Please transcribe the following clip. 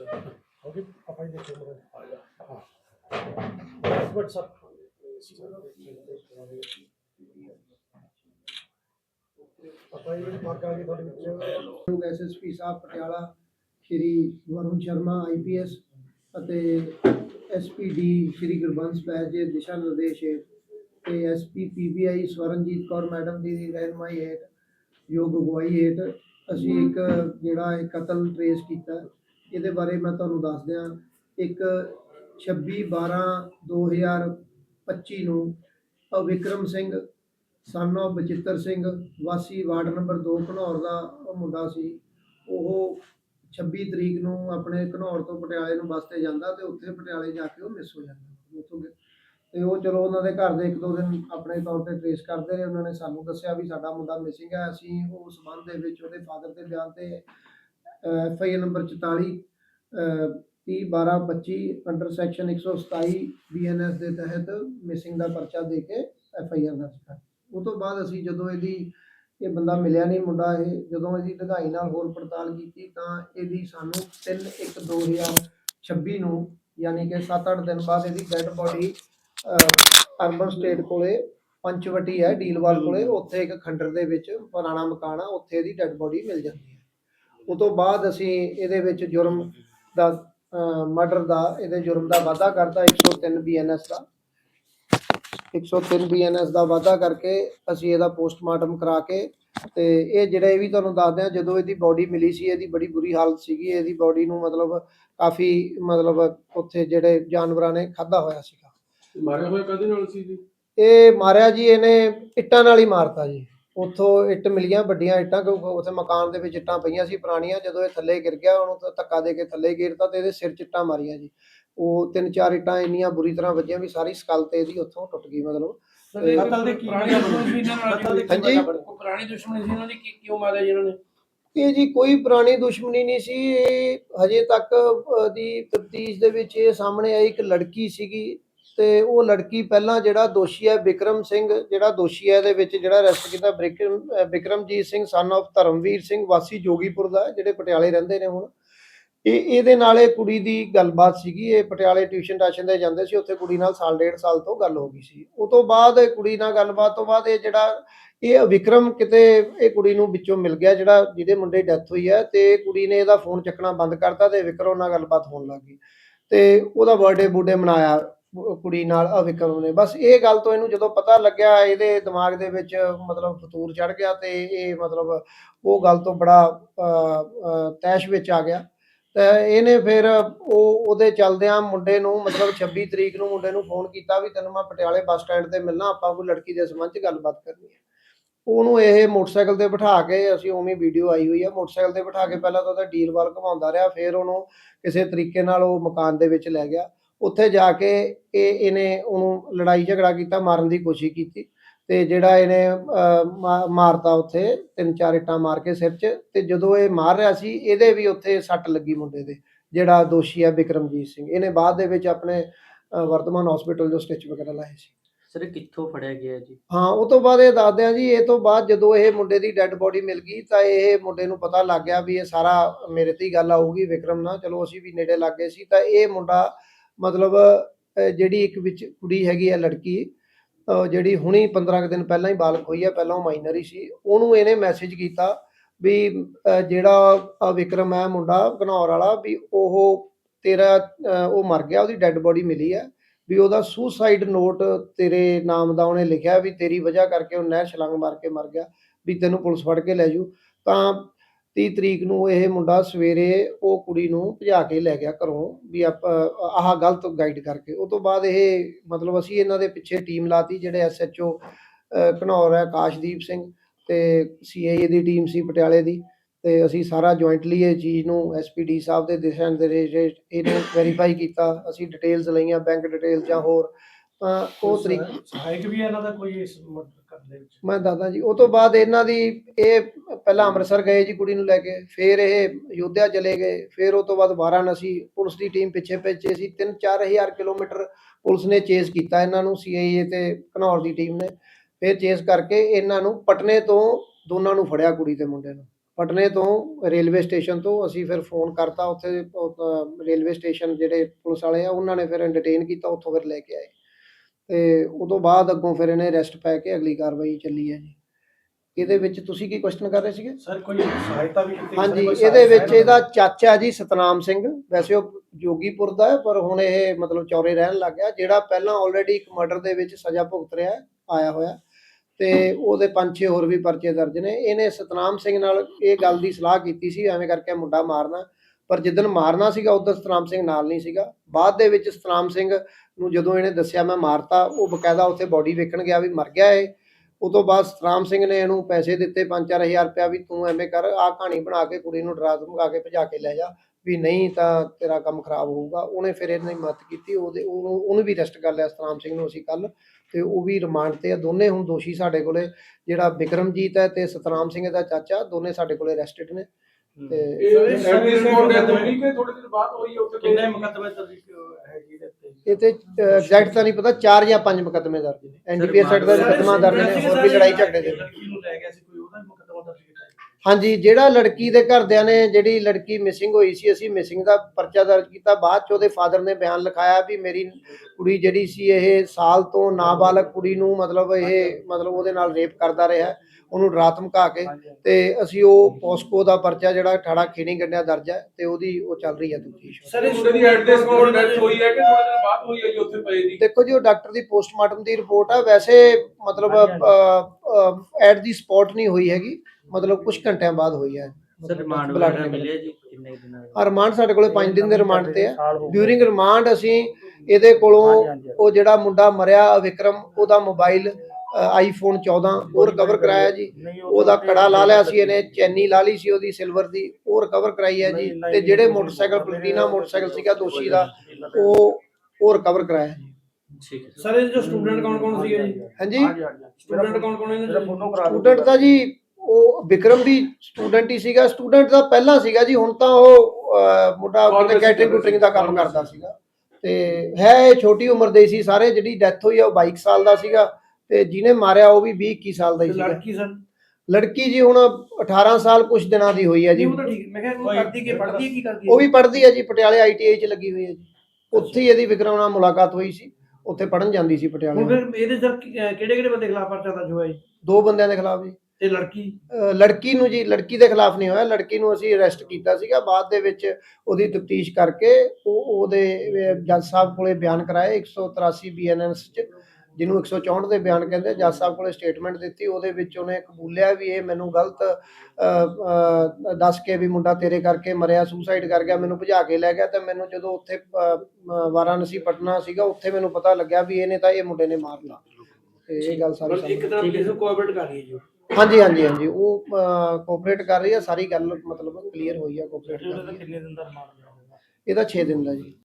ਹੋ ਗਈ ਆਪਾਂ ਹੀ ਦੇਖੇ ਮੇਰੇ ਆ ਜਾ ਹਾਂ ਬਟ ਸਰ ਆਪਾਂ ਇਹ ਫ਼ਰਕ ਆ ਗਈ ਤੁਹਾਡੇ ਵਿੱਚ ਲੋਕ ਐਸਐਸਪੀ ਸਾਹਿਬ ਪਟਿਆਲਾ, ਸ਼੍ਰੀ ਵਰੁਣ ਸ਼ਰਮਾ ਆਈਪੀਐਸ ਅਤੇ ਐਸਪੀਡੀ ਸ਼੍ਰੀ ਗੁਰਬੰਸ ਬੈਜ ਦੇ ਦਿਸ਼ਾ ਨਿਰਦੇਸ਼ ਹੇਠ ਤੇ SP PBI Swaranjit Kaur madam ਦੀ ਰਹਿਨਮਾਈ ਹੇਠ, ਯੋਗ ਅਗਵਾਈ ਹੇਠ ਅਸੀਂ ਇੱਕ ਜਿਹੜਾ ਇਹ ਕਤਲ ਟ੍ਰੇਸ ਕੀਤਾ। ਇਹਦੇ ਬਾਰੇ ਮੈਂ ਤੁਹਾਨੂੰ ਦੱਸ ਦਿਆਂ। ਇੱਕ 26 12 2025 ਨੂੰ ਵਿਕਰਮ ਸਿੰਘ ਸਨ of ਬਚਿੱਤਰ ਸਿੰਘ, ਵਾਸੀ ਵਾਰਡ ਨੰਬਰ 2 ਘਨੌਰ ਦਾ ਉਹ ਮੁੰਡਾ ਸੀ। ਉਹ 26 ਤਰੀਕ ਨੂੰ ਆਪਣੇ ਘਨੌਰ ਤੋਂ ਪਟਿਆਲੇ ਨੂੰ ਬੱਸ ਤੇ ਜਾਂਦਾ ਤੇ ਉੱਥੇ ਪਟਿਆਲੇ ਜਾ ਕੇ ਉਹ ਮਿਸ ਹੋ ਜਾਂਦਾ। ਉੱਥੋਂ ਦੇ- ਤੇ ਉਹ ਚਲੋ ਉਹਨਾਂ ਦੇ ਘਰ ਦੇ ਇੱਕ ਦੋ ਦਿਨ ਆਪਣੇ ਤੌਰ ਤੇ ਟ੍ਰੇਸ ਕਰਦੇ ਰਹੇ। ਉਹਨਾਂ ਨੇ ਸਾਨੂੰ ਦੱਸਿਆ ਵੀ ਸਾਡਾ ਮੁੰਡਾ ਮਿਸਿੰਗ ਹੈ ਅਸੀਂ ਉਸ ਸੰਬੰਧ ਦੇ ਵਿੱਚ ਉਹਦੇ ਫਾਦਰ ਦੇ ਬਿਆਨ ਤੇ F I number 44 30 12 25 under section 127 BNS ਦੇ ਤਹਿਤ ਮਿਸਿੰਗ ਦਾ ਪਰਚਾ ਦੇ ਕੇ ਐਫ ਆਈ ਆਰ ਦਰਜ ਕਰ। ਉਹ ਤੋਂ ਬਾਅਦ ਅਸੀਂ ਜਦੋਂ ਇਹਦੀ, ਇਹ ਬੰਦਾ ਮਿਲਿਆ ਨਹੀਂ ਮੁੰਡਾ ਇਹ, ਜਦੋਂ ਇਹਦੀ ਢਗਾਈ ਨਾਲ ਹੋਰ ਪੜਤਾਲ ਕੀਤੀ ਤਾਂ ਇਹਦੀ ਸਾਨੂੰ 3 1 2026 ਨੂੰ ਯਾਨੀ ਕਿ 7-8 ਦਿਨ ਬਾਅਦ ਇਹਦੀ ਡੈੱਡ ਬੋਡੀ ਅਰਬਨ ਸਟੇਟ ਕੋਲੇ ਪੰਚਵਟੀ ਹੈ ਡੀਲਵਾਲ ਕੋਲੇ, ਉੱਥੇ ਇੱਕ ਖੰਡਰ ਦੇ ਵਿੱਚ ਪੁਰਾਣਾ ਮਕਾਨ ਆ, ਉੱਥੇ ਇਹਦੀ ਡੈੱਡ ਬੋਡੀ ਮਿਲ ਜਾਂਦੀ ਹੈ। ਉਹ ਤੋਂ ਬਾਅਦ ਅਸੀਂ ਇਹਦੇ ਵਿੱਚ ਜੁਰਮ ਦਾ ਮਰਡਰ ਦਾ ਇਹਦੇ ਜੁਰਮ ਦਾ ਵਾਅਦਾ ਕਰਤਾ 103 ਬੀਐਨਐਸ ਦਾ। 103 ਬੀਐਨਐਸ ਦਾ ਵਾਅਦਾ ਕਰਕੇ ਅਸੀਂ ਇਹਦਾ ਪੋਸਟਮਾਰਟਮ ਕਰਾ ਕੇ ਤੇ ਇਹ ਜਿਹੜੇ ਵੀ ਤੁਹਾਨੂੰ ਦੱਸਦੇ ਆ ਜਦੋਂ ਇਹਦੀ ਬਾਡੀ ਮਿਲੀ ਸੀ ਇਹਦੀ ਬੜੀ ਬੁਰੀ ਹਾਲਤ ਸੀਗੀ ਇਹਦੀ ਬਾਡੀ ਨੂੰ ਮਤਲਬ ਕਾਫੀ ਮਤਲਬ ਉੱਥੇ ਜਿਹੜੇ ਜਾਨਵਰਾਂ ਨੇ ਖਾਦਾ ਹੋਇਆ ਸੀਗਾ। ਮਾਰਿਆ ਹੋਇਆ ਕਦੇ ਨਾਲ ਸੀ ਜੀ? ਇਹ ਮਾਰਿਆ ਜੀ ਇਹਨੇ ਇੱਟਾਂ ਨਾਲ ਹੀ ਮਾਰਤਾ ਜੀ। ਉੱਥੋਂ ਇੱਟ ਮਿਲੀਆਂ ਵੱਡੀਆਂ ਇੱਟਾਂ ਕਿਉਂਕਿ ਉੱਥੇ ਮਕਾਨ ਦੇ ਵਿੱਚ ਇੱਟਾਂ ਪਈਆਂ ਸੀ ਪੁਰਾਣੀਆਂ ਜਦੋਂ ਇਹ ਥੱਲੇ ਗਿਰ ਗਿਆ ਉਹਨੂੰ ਤਾਂ ਧੱਕਾ ਦੇ ਕੇ ਥੱਲੇ ਗਿਰਤਾ ਤੇ ਇਹਦੇ ਸਿਰ 'ਚ ਇੱਟਾਂ ਮਾਰੀਆਂ ਜੀ ਉਹ ਤਿੰਨ ਚਾਰ ਇੱਟਾਂ ਇੰਨੀਆਂ ਬੁਰੀ ਤਰ੍ਹਾਂ ਵੱਜੀਆਂ ਵੀ ਸਾਰੀ ਸਕਲ ਤੇ ਇਹਦੀ ਉੱਥੋਂ ਟੁੱਟ ਗਈ ਮਤਲਬ ਕਤਲ ਦੇ ਕੀ ਪੁਰਾਣੀ ਦੁਸ਼ਮਣੀ ਸੀ ਇਹਨਾਂ ਨਾਲ ਕਤਲ ਦੇ ਕੀ ਹਾਂਜੀ। ਵਜ੍ਹਾ ਬਣੀ? ਕੋਈ ਪੁਰਾਣੀ ਦੁਸ਼ਮਣੀ ਸੀ ਇਹਨਾਂ ਦੀ ਕਿ- ਕਿਉਂ ਮਾਰਿਆ ਜੀ ਇਹਨਾਂ ਨੇ ਇਹ ਜੀ ਕੋਈ ਪੁਰਾਣੀ ਦੁਸ਼ਮਣੀ ਨਹੀਂ ਸੀ ਇਹ ਹਜੇ ਤੱਕ ਦੀ ਤਫਤੀਸ਼ ਦੇ ਵਿੱਚ ਇਹ ਸਾਹਮਣੇ ਆਈ ਇੱਕ ਲੜਕੀ ਸੀਗੀ ਤੇ ਉਹ ਲੜਕੀ ਪਹਿਲਾਂ ਜਿਹੜਾ ਦੋਸ਼ੀ ਹੈ ਵਿਕਰਮ ਸਿੰਘ ਜਿਹੜਾ ਦੋਸ਼ੀ ਹੈ ਇਹਦੇ ਵਿੱਚ ਜਿਹੜਾ ਅਰੈਸਟ ਕੀਤਾ ਵਿਕਰਮ ਅ, ਵਿਕਰਮਜੀਤ ਸਿੰਘ ਸਨ of ਧਰਮਵੀਰ ਸਿੰਘ ਵਾਸੀ ਜੋਗੀਪੁਰ ਦਾ ਜਿਹੜੇ ਪਟਿਆਲੇ ਰਹਿੰਦੇ ਨੇ ਹੁਣ। ਇਹ ਇਹਦੇ ਨਾਲ ਇਹ ਕੁੜੀ ਦੀ ਗੱਲਬਾਤ ਸੀਗੀ ਇਹ ਪਟਿਆਲੇ ਟਿਊਸ਼ਨ ਟਾਸ਼ਨ ਦੇ ਜਾਂਦੇ ਸੀ ਉੱਥੇ ਕੁੜੀ ਨਾਲ ਸਾਲ ਡੇਢ ਸਾਲ ਤੋਂ ਗੱਲ ਹੋ ਗਈ ਸੀ। ਉਹ ਤੋਂ ਬਾਅਦ ਇਹ ਕੁੜੀ ਨਾਲ ਗੱਲਬਾਤ ਤੋਂ ਬਾਅਦ ਇਹ ਜਿਹੜਾ ਇਹ ਵਿਕਰਮ ਕਿਤੇ ਇਹ ਕੁੜੀ ਨੂੰ ਵਿੱਚੋਂ ਮਿਲ ਗਿਆ ਜਿਹੜਾ ਜਿਹਦੇ ਮੁੰਡੇ ਡੈਥ ਹੋਈ ਹੈ ਤੇ ਕੁੜੀ ਨੇ ਇਹਦਾ ਫੋਨ ਚੱਕਣਾ ਬੰਦ ਕਰਤਾ ਤੇ ਵਿਕਰਮ ਨਾਲ ਗੱਲਬਾਤ ਹੋਣ ਲੱਗ ਗਈ। ਤੇ ਉਹਦਾ ਬਰਥਡੇ ਬੂਡੇ ਮਨਾਇਆ ਕੁੜੀ ਨਾਲ ਅਵਿਕਰਮ ਨੇ। ਬਸ ਇਹ ਗੱਲ ਤੋਂ ਇਹਨੂੰ ਜਦੋਂ ਪਤਾ ਲੱਗਿਆ ਇਹਦੇ ਦਿਮਾਗ ਦੇ ਵਿੱਚ ਮਤਲਬ ਫਤੂਰ ਚੜ ਗਿਆ ਤੇ ਇਹ ਮਤਲਬ ਉਹ ਗੱਲ ਤੋਂ ਬੜਾ ਅ, ਤੈਸ਼ ਵਿੱਚ ਆ ਗਿਆ। ਤੇ ਇਹਨੇ ਫਿਰ ਉਹ ਉਹਦੇ ਚਲਦਿਆਂ ਮੁੰਡੇ ਨੂੰ ਮਤਲਬ 26 ਤਰੀਕ ਨੂੰ ਮੁੰਡੇ ਨੂੰ ਫੋਨ ਕੀਤਾ ਵੀ ਤੈਨੂੰ ਮੈਂ ਪਟਿਆਲੇ ਬੱਸ ਸਟੈਂਡ ਤੇ ਮਿਲਣਾ ਆਪਾਂ ਕੋਈ ਲੜਕੀ ਦੇ ਸੰਬੰਧ 'ਚ ਗੱਲਬਾਤ ਕਰਨੀ ਹੈ। ਉਹਨੂੰ ਇਹ ਮੋਟਰਸਾਈਕਲ ਤੇ ਬਿਠਾ ਕੇ ਅਸੀਂ ਉਵੇਂ ਵੀਡੀਓ ਆਈ ਹੋਈ ਆ। ਮੋਟਰਸਾਈਕਲ ਤੇ ਬਿਠਾ ਕੇ ਪਹਿਲਾਂ ਤਾਂ ਉਹਦਾ ਡੀਲ ਵੱਲ ਘਮਾਉਂਦਾ ਰਿਹਾ ਫਿਰ ਉਹਨੂੰ ਕਿਸੇ ਤਰੀਕੇ ਨਾਲ ਉਹ ਮਕਾਨ ਦੇ ਵਿੱਚ ਲੈ ਗਿਆ। ਉੱਥੇ ਜਾ ਕੇ ਇਹ ਇਹਨੇ ਉਹਨੂੰ ਲੜਾਈ ਝਗੜਾ ਕੀਤਾ ਮਾਰਨ ਦੀ ਕੋਸ਼ਿਸ਼ ਕੀਤੀ ਤੇ ਜਿਹੜਾ ਇਹਨੇ ਮਾਰਤਾ ਉੱਥੇ ਤਿੰਨ ਚਾਰ ਇੱਟਾਂ ਮਾਰ ਕੇ ਸਿਰ 'ਚ ਤੇ ਜਦੋਂ ਇਹ ਮਾਰ ਰਿਹਾ ਸੀ ਇਹਦੇ ਵੀ ਉੱਥੇ ਸੱਟ ਲੱਗੀ ਮੁੰਡੇ ਦੇ ਜਿਹੜਾ ਦੋਸ਼ੀ ਹੈ ਬਿਕਰਮਜੀਤ ਸਿੰਘ। ਇਹਨੇ ਬਾਅਦ ਦੇ ਵਿੱਚ ਆਪਣੇ ਵਰਤਮਾਨ ਹਸਪੀਟਲ ਜੋ ਸਟਿਚ ਵਗੈਰਾ ਲਾਏ ਸੀ। ਸਰ ਕਿੱਥੋਂ ਫੜਿਆ ਗਿਆ ਜੀ? ਹਾਂ ਉਹ ਤੋਂ ਬਾਅਦ ਇਹ ਦੱਸਦੇ ਆ ਜੀ ਇਹ ਤੋਂ ਬਾਅਦ ਜਦੋਂ ਇਹ ਮੁੰਡੇ ਦੀ ਡੈੱਡ ਬੋਡੀ ਮਿਲ ਗਈ ਤਾਂ ਇਹ ਮੁੰਡੇ ਨੂੰ ਪਤਾ ਲੱਗ ਗਿਆ ਵੀ ਇਹ ਸਾਰਾ ਮੇਰੇ ਤੇ ਹੀ ਗੱਲ ਆਊਗੀ ਵਿਕਰਮ ਨਾਲ। ਚਲੋ ਅਸੀਂ ਵੀ ਨੇੜੇ ਲੱਗ ਗਏ ਸੀ ਤਾਂ ਇਹ ਮੁੰਡਾ ਮਤਲਬ ਜਿਹੜੀ ਇੱਕ ਵਿੱਚ ਕੁੜੀ ਹੈਗੀ ਹੈ ਲੜਕੀ ਜਿਹੜੀ ਹੁਣੀ 15 ਕੁ ਦਿਨ ਪਹਿਲਾਂ ਹੀ ਬਾਲਕ ਹੋਈ ਹੈ, ਪਹਿਲਾਂ ਉਹ ਮਾਈਨਰ ਹੀ ਸੀ, ਉਹਨੂੰ ਇਹਨੇ ਮੈਸੇਜ ਕੀਤਾ ਵੀ ਜਿਹੜਾ ਵਿਕਰਮ ਹੈ ਮੁੰਡਾ ਘਨੌਰ ਵਾਲਾ, ਵੀ ਉਹ ਤੇਰਾ ਉਹ ਮਰ ਗਿਆ, ਉਹਦੀ ਡੈੱਡ ਬੋਡੀ ਮਿਲੀ ਹੈ, ਵੀ ਉਹਦਾ ਸੁਸਾਈਡ ਨੋਟ ਤੇਰੇ ਨਾਮ ਦਾ ਉਹਨੇ ਲਿਖਿਆ ਵੀ ਤੇਰੀ ਵਜ੍ਹਾ ਕਰਕੇ ਉਹ ਨਹਿਰ ਛਲੰਗ ਮਾਰ ਕੇ ਮਰ ਗਿਆ, ਵੀ ਤੈਨੂੰ ਪੁਲਿਸ ਫੜ ਕੇ ਲੈ ਜੂ ਤਾਂ 30 ਤਰੀਕ ਨੂੰ ਇਹ ਮੁੰਡਾ ਸਵੇਰੇ ਉਹ ਕੁੜੀ ਨੂੰ ਭਜਾ ਕੇ ਲੈ ਗਿਆ ਘਰੋਂ ਵੀ ਆਪਾਂ ਆਹ ਗਲਤ ਗਾਈਡ ਕਰਕੇ। ਉਹ ਤੋਂ ਬਾਅਦ ਇਹ ਮਤਲਬ ਅਸੀਂ ਇਹਨਾਂ ਦੇ ਪਿੱਛੇ ਟੀਮ ਲਾਤੀ ਜਿਹੜੇ ਐਸਐਚਓ ਘਨੌਰ ਹੈ ਆਕਾਸ਼ਦੀਪ ਸਿੰਘ ਤੇ ਸੀਆਈਏ ਦੀ ਟੀਮ ਸੀ ਪਟਿਆਲੇ ਦੀ ਤੇ ਅਸੀਂ ਸਾਰਾ ਜੁਆਇੰਟਲੀ ਇਹ ਚੀਜ਼ ਨੂੰ ਐਸਪੀਡੀ ਸਾਹਿਬ ਦੇ ਦਿਸ਼ਾ ਨਿਰਦੇਸ਼ ਇਹਨੂੰ ਵੈਰੀਫਾਈ ਕੀਤਾ। ਅਸੀਂ ਡਿਟੇਲਸ ਲਈਆਂ ਬੈਂਕ ਡਿਟੇਲ ਜਾਂ ਹੋਰ। ਤਾਂ ਉਹ ਤਰੀਕ ਸਹਾਇਕ ਵੀ ਇਹਨਾਂ ਦਾ ਕੋਈ ਇਸ ਦੇ ਵਿੱਚ ਮੈਂ ਦਾਦਾ ਜੀ, ਉਹ ਤੋਂ ਬਾਅਦ ਇਹਨਾਂ ਦੀ ਇਹ ਪਹਿਲਾਂ ਅੰਮ੍ਰਿਤਸਰ ਗਏ ਜੀ ਕੁੜੀ ਨੂੰ ਲੈ ਕੇ, ਫਿਰ ਇਹ ਯੋਧਿਆ ਚਲੇ ਗਏ, ਫਿਰ ਉਹ ਤੋਂ ਬਾਅਦ ਵਾਰਾਣਸੀ ਪੁਲਿਸ ਦੀ ਟੀਮ ਪਿੱਛੇ ਪਿੱਛੇ ਸੀ 3-4000 ਕਿਲੋਮੀਟਰ ਪੁਲਿਸ ਨੇ ਚੇਸ ਕੀਤਾ ਇਹਨਾਂ ਨੂੰ ਸੀਆਈਏ ਤੇ ਘਨੌਰ ਦੀ ਟੀਮ ਨੇ, ਫਿਰ ਚੇਸ ਕਰਕੇ ਇਹਨਾਂ ਨੂੰ ਪਟਨੇ ਤੋਂ ਦੋਨਾਂ ਨੂੰ ਫੜਿਆ ਕੁੜੀ ਤੇ ਮੁੰਡੇ ਨੂੰ। ਪਟਨੇ ਤੋਂ ਰੇਲਵੇ ਸਟੇਸ਼ਨ ਤੋਂ ਅਸੀਂ ਫਿਰ ਫੋਨ ਕਰਤਾ, ਉੱਥੇ ਰੇਲਵੇ ਸਟੇਸ਼ਨ ਜਿਹੜੇ ਪੁਲਿਸ ਵਾਲੇ ਆ, ਉਹਨਾਂ ਨੇ ਫਿਰ ਐਂਟਰਟੇਨ ਕੀਤਾ, ਉੱਥੋਂ ਫਿਰ ਲੈ ਕੇ ਆਏ। ਤੇ ਉਦੋਂ ਬਾਅਦ ਅੱਗੋਂ ਫਿਰ ਇਹਨੇ ਅਰੈਸਟ ਪੈ ਕੇ ਅਗਲੀ ਕਾਰਵਾਈ ਚੱਲੀ ਹੈ ਜੀ। ਇਹਦੇ ਵਿੱਚ ਤੁਸੀਂ ਕੀ ਕੁਐਸਚਨ ਕਰ ਰਹੇ ਸੀਗੇ? ਸਰ ਕੋਈ ਸਹਾਇਤਾ ਵੀ ਕੀਤੀ? ਹਾਂਜੀ ਇਹਦੇ ਵਿੱਚ ਇਹਦਾ ਚਾਚਾ ਜੀ ਸਤਨਾਮ ਸਿੰਘ ਵੈਸੇ ਉਹ ਜੋਗੀਪੁਰ ਦਾ ਹੈ ਪਰ ਹੁਣ ਇਹ ਮਤਲਬ ਚੌਰੇ ਰਹਿਣ ਲੱਗ ਗਿਆ ਜਿਹੜਾ ਪਹਿਲਾਂ ਆਲਰੇਡੀ ਇੱਕ ਮਰਡਰ ਦੇ ਵਿੱਚ ਸਜ਼ਾ ਭੁਗਤ ਰਿਹਾ ਹੈ, ਆਇਆ ਹੋਇਆ। ਤੇ ਉਹਦੇ ਪੰਜ ਛੇ ਹੋਰ ਵੀ ਪਰਚੇ ਦਰਜ ਨੇ। ਇਹਨੇ ਸਤਨਾਮ ਸਿੰਘ ਨਾਲ ਇਹ ਗੱਲ ਦੀ ਸਲਾਹ ਕੀਤੀ ਸੀ ਐਵੇਂ ਕਰਕੇ ਮੁੰਡਾ ਮਾਰਨਾ। ਪਰ ਜਿੱਦਣ ਮਾਰਨਾ ਸੀਗਾ, ਉਦੋਂ ਸਤਨਾਮ ਸਿੰਘ ਨਾਲ ਨਹੀਂ ਸੀਗਾ। ਬਾਅਦ ਦੇ ਵਿੱਚ ਸਤਨਾਮ ਸਿੰਘ ਨੂੰ ਜਦੋਂ ਇਹਨੇ ਦੱਸਿਆ ਮੈਂ ਮਾਰਤਾ, ਉਹ ਬਕਾਇਦਾ ਉੱਥੇ ਬੋਡੀ ਵੇਖਣ ਗਿਆ ਵੀ ਮਰ ਗਿਆ ਏ ਉਹ ਤੋਂ ਬਾਅਦ ਸਤਨਾਮ ਸਿੰਘ ਨੇ ਇਹਨੂੰ ਪੈਸੇ ਦਿੱਤੇ 5-4000 ਰੁਪਇਆ ਵੀ ਤੂੰ ਐਵੇਂ ਕਰ, ਆਹ ਕਹਾਣੀ ਬਣਾ ਕੇ ਕੁੜੀ ਨੂੰ ਡਰਾ ਧਮਕਾ ਕੇ ਭਜਾ ਕੇ ਲੈ ਜਾ, ਵੀ ਨਹੀਂ ਤਾਂ ਤੇਰਾ ਕੰਮ ਖਰਾਬ ਹੋਊਗਾ। ਉਹਨੇ ਫਿਰ ਇਹਨੇ ਮਦਦ ਕੀਤੀ, ਉਹਦੇ ਉਹਨੂੰ ਉਹਨੂੰ ਵੀ ਅਰੈਸਟ ਕਰ ਲਿਆ ਸਤਨਾਮ ਸਿੰਘ ਨੂੰ ਅਸੀਂ ਕੱਲ ਤੇ ਉਹ ਵੀ ਰਿਮਾਂਡ ਤੇ ਆ। ਦੋਨੇ ਹੁਣ ਦੋਸ਼ੀ ਸਾਡੇ ਕੋਲੇ, ਜਿਹੜਾ ਵਿਕਰਮਜੀਤ ਹੈ ਤੇ ਸਤਨਾਮ ਸਿੰਘ ਦਾ ਚਾਚਾ, ਦੋਨੇ ਸਾਡੇ ਕੋਲੇ ਅਰੈਸਟਡ ਨੇ। ਤੇ ਇਹ ਐਡੀ ਰਿਪੋਰਟ ਹੈ ਹੋਈ ਕਿ ਥੋੜੇ ਦਿਨ ਬਾਅਦ ਹੋਈ ਹੈ ਉੱਥੇ ਕਿੰਨੇ ਮੁਕੱਦਮੇ ਦਰਜ ਹੈ ਜੀ ਇਹਦੇ ਉੱਤੇ? ਇਹ ਤੇ ਐਗਜ਼ੈਕਟ ਤਾਂ ਨਹੀਂ ਪਤਾ 4 ਜਾਂ 5 ਮੁਕੱਦਮੇ ਦਰਜ ਨੇ। ਐਨਡੀਪੀਐਸ ਐਕਟ ਦਾ ਮੁਕੱਦਮਾ ਦਰਜ ਨੇ ਹੋਰ ਵੀ ਲੜਾਈ ਝਗੜੇ ਦੇ। ਨੇ। ਲੜਕੀ ਨੂੰ ਲੈ ਗਿਆ ਸੀ ਕੋਈ ਉਹਦਾ ਵੀ ਮੁਕੱਦਮਾ ਦਰਜ ਕੀਤਾ ਹੈ? ਹਾਂਜੀ ਜਿਹੜਾ ਲੜਕੀ ਦੇ ਘਰਦਿਆਂ ਨੇ ਜਿਹੜੀ ਲੜਕੀ ਮਿਸਿੰਗ ਹੋਈ ਸੀ ਅਸੀਂ ਮਿਸਿੰਗ ਦਾ ਪਰਚਾ ਦਰਜ ਕੀਤਾ। ਬਾਅਦ ਚ ਉਹਦੇ ਫਾਦਰ ਨੇ ਬਿਆਨ ਲਿਖਾਇਆ ਵੀ ਮੇਰੀ ਕੁੜੀ ਜਿਹੜੀ ਸੀ ਇਹ ਸਾਲ ਤੋਂ ਨਾਬਾਲਗ ਕੁੜੀ ਨੂੰ ਮਤਲਬ ਇਹ ਮਤਲਬ ਉਹਦੇ ਨਾਲ ਰੇਪ ਕਰਦਾ ਰਿਹਾ। ਉਹਨੂੰ ਡਰਾ ਧਮਕਾ ਕੇ ਤੇ ਅਸੀਂ ਉਹ ਪੋਸਕੋ ਦਾ ਪਰਚਾ ਜਿਹੜਾ ਠਾੜਾ ਖੇਣੀ ਗੰਡਿਆ ਦਰਜ ਹੈ ਤੇ ਉਹਦੀ ਉਹ ਚੱਲ ਰਹੀ ਹੈ ਤਫਤੀਸ਼ ਸਰ ਇਹ ਮੁੰਡੇ ਦੀ ਐਟ ਸਪੋਰਟ ਡੈਥ ਹੋਈ ਹੈ ਕਿ ਥੋੜੇ ਦਿਨ ਬਾਅਦ ਹੋਈ ਹੈ ਜੀ ਉੱਥੇ ਪਏ ਦੀ? ਦੇਖੋ ਜੀ ਉਹ ਡਾਕਟਰ ਦੀ ਪੋਸਟਮਾਰਟਮ ਦੀ ਰਿਪੋਰਟ ਆ। ਵੈਸੇ ਮਤਲਬ ਐਟ ਦੀ ਸਪੌਟ ਨਹੀਂ ਹੋਈ ਹੈਗੀ। ਮਤਲਬ ਕੁਝ ਘੰਟਿਆਂ ਬਾਅਦ ਹੋਈ ਹੈ। ਸਰ ਰਿਮਾਂਡ Blood ਵਗੈਰਾ ਨਿਕਲਿਆ। ਮਿਲਿਆ ਜੀ? ਕਿੰਨੇ ਕੁ ਦਿਨਾਂ ਦਾ ਆ ਰਿਮਾਂਡ ਸਾਡੇ ਕੋਲੇ 5 ਦਿਨ ਦੇ ਰਿਮਾਂਡ ਤੇ ਆ। ਡਿਊਰਿੰਗ ਰਿਮਾਂਡ ਅਸੀਂ ਇਹਦੇ ਕੋਲੋਂ ਉਹ ਜਿਹੜਾ ਮੁੰਡਾ ਮਰਿਆ ਵਿਕਰਮ ਉਹਦਾ ਮੋਬਾਈਲ ਆਈਫੋਨ 14 ਉਹ ਰਿਕਵਰ ਕਰਾਇਆ ਜੀ। ਉਹਦਾ ਕੜਾ ਲਾ ਲਿਆ ਸੀ ਇਹਨੇ ਚੈਨੀ ਲਾ ਲਈ ਸੀ ਉਹਦੀ ਸਿਲਵਰ ਦੀ ਉਹ ਰਿਕਵਰ ਕਰਾਈ ਹੈ ਜੀ। ਤੇ ਜਿਹੜੇ ਮੋਟਰਸਾਈਕਲ ਪਲਟੀਨਾ ਮੋਟਰਸਾਈਕਲ ਸੀਗਾ ਦੋਸ਼ੀ ਦਾ ਉਹ ਉਹ ਰਿਕਵਰ ਕਰਾਇਆ। ਜੀ ਠੀਕ ਹੈ। ਸਰ ਇਹ ਜੋ ਸਟੂਡੈਂਟ ਕੌਣ ਕੌਣ ਸੀਗੇ ਜੀ? ਹਾਂਜੀ? ਸਟੂਡੈਂਟ ਕੌਣ ਕੌਣ ਇਹਨਾਂ ਦੇ ਸਟੂਡੈਂਟ ਤਾਂ ਜੀ ਉਹ ਵਿਕਰਮ ਵੀ ਸਟੂਡੈਂਟ ਹੀ ਸੀਗਾ। ਸਟੂਡੈਂਟ ਤਾਂ ਪਹਿਲਾਂ ਸੀਗਾ ਜੀ ਹੁਣ ਤਾਂ ਉਹ ਮੁੰਡਾ ਕਿਤੇ ਕੈਟਰਿੰਗ ਕੁਟਰਿੰਗ ਦਾ ਕੰਮ। ਕਰਦਾ ਸੀਗਾ। ਤੇ ਹੈ ਇਹ ਛੋਟੀ ਉਮਰ ਦੇ ਸੀ। ਸਾਰੇ ਜਿਹੜੀ ਡੈਥ ਹੋਈ ਆ ਉਹ 22 ਸਾਲ ਦਾ ਸੀਗਾ। ਤੇ ਜਿਹਨੇ ਮਾਰਿਆ ਉਹ ਵੀ 20 21 ਸਾਲ ਦਾ ਹੀ ਸੀਗਾ। ਲੜਕੀ ਸਰ ਲੜਕੀ ਜੀ ਹੁਣ 18 ਸਾਲ ਕੁਝ ਦਿਨਾਂ ਦੀ ਹੋਈ ਹੈ ਜੀ। ਜੀ ਉਹ ਤਾਂ ਠੀਕ। ਮੈਂ ਕਿਹਾ ਉਹ ਕਰਦੀ ਕੀ ਪੜ੍ਹਦੀ ਹੈ ਕੀ ਕਰਦੀ ਹੈ ਉਹ ਵੀ ਪੜ੍ਹਦੀ ਹੈ ਜੀ ਪਟਿਆਲੇ ਆਈਟੀਆਈ ਚ ਲੱਗੀ ਹੋਈ ਹੈ ਜੀ। ਉੱਥੇ ਹੀ ਇਹਦੀ ਵਿਕਰਮ ਨਾਲ ਮੁਲਾਕਾਤ ਹੋਈ ਸੀ। ਉੱਥੇ ਪੜਨ ਜਾਂਦੀ ਸੀ ਹੁਣ ਪਟਿਆਲੇ ਫਿਰ ਇਹਦੇ ਸਰ ਕਿਹੜੇ ਕਿਹੜੇ ਬੰਦੇ ਖਿਲਾਫ ਪਰਚਾ ਦਰਜ ਹੋਇਆ ਜੀ? ਦੋ ਬੰਦਿਆਂ ਦੇ ਖਿਲਾਫ ਜੀ। ਤੇ ਲੜਕੀ? ਅਹ ਲੜਕੀ ਨੂੰ ਜੀ ਲੜਕੀ ਦੇ ਖਿਲਾਫ ਨਹੀਂ ਹੋਇਆ। ਲੜਕੀ ਨੂੰ ਅਸੀਂ ਅਰੈਸਟ ਕੀਤਾ ਸੀਗਾ। ਬਾਅਦ ਦੇ ਵਿੱਚ ਉਹਦੀ ਤਫਤੀਸ਼ ਕਰਕੇ ਉਹ ਉਹਦੇ ਅਹ, ਜੱਜ ਸਾਹਿਬ ਕੋਲੇ ਬਿਆਨ ਕਰਾਏ। 183 ਬੀਐਨਐਸ ਚ ਜਿਹਨੂੰ 164 ਦੇ ਬਿਆਨ ਕਹਿੰਦੇ। ਜੱਜ ਸਾਹਿਬ ਕੋਲੇ ਸਟੇਟਮੈਂਟ ਦਿੱਤੀ ਉਹਦੇ ਵਿੱਚ ਉਹਨੇ ਕਬੂਲਿਆ ਵੀ ਇਹ ਮੈਨੂੰ ਗਲਤ ਦੱਸ ਕੇ ਵੀ ਮੁੰਡਾ ਤੇਰੇ ਕਰਕੇ ਮਰਿਆ ਸੁਸਾਈਡ ਕਰ ਗਿਆ ਮੈਨੂੰ ਭਜਾ ਕੇ ਲੈ ਗਿਆ ਤੇ ਮੈਨੂੰ ਜਦੋਂ ਉੱਥੇ ਵਾਰਾਣਸੀ ਪਟਨਾ ਸੀਗਾ ਉੱਥੇ ਮੈਨੂੰ ਪਤਾ ਲੱਗਿਆ ਵੀ ਇਹਨੇ ਤਾਂ ਇਹ ਮੁੰਡੇ ਨੇ ਮਾਰ ਲਾ ਤੇ ਇਹ ਗੱਲ ਸਾਰੀ ਇੱਕ ਤਰ੍ਹਾਂ ਹੈ। ਨੂੰ ਕੋਆਪਰੇਟ ਕਰ ਰਹੀ ਹੈ ਜੀ ਹਾਂਜੀ ਹਾਂਜੀ ਹਾਂਜੀ ਉਹ ਕੋਆਪਰੇਟ ਕਰ ਰਹੀ ਆ ਸਾਰੀ ਗੱਲ ਮਤਲਬ ਕਲੀਅਰ ਹੋਈ ਆ ਕੋਆਪਰੇਟ ਕਰ ਰਹੀ ਕਿੰਨੇ ਦਿਨ ਦਾ ਰਿਮਾਂਡ ਇਹਦਾ 6 ਦਿਨ ਦਾ ਜੀ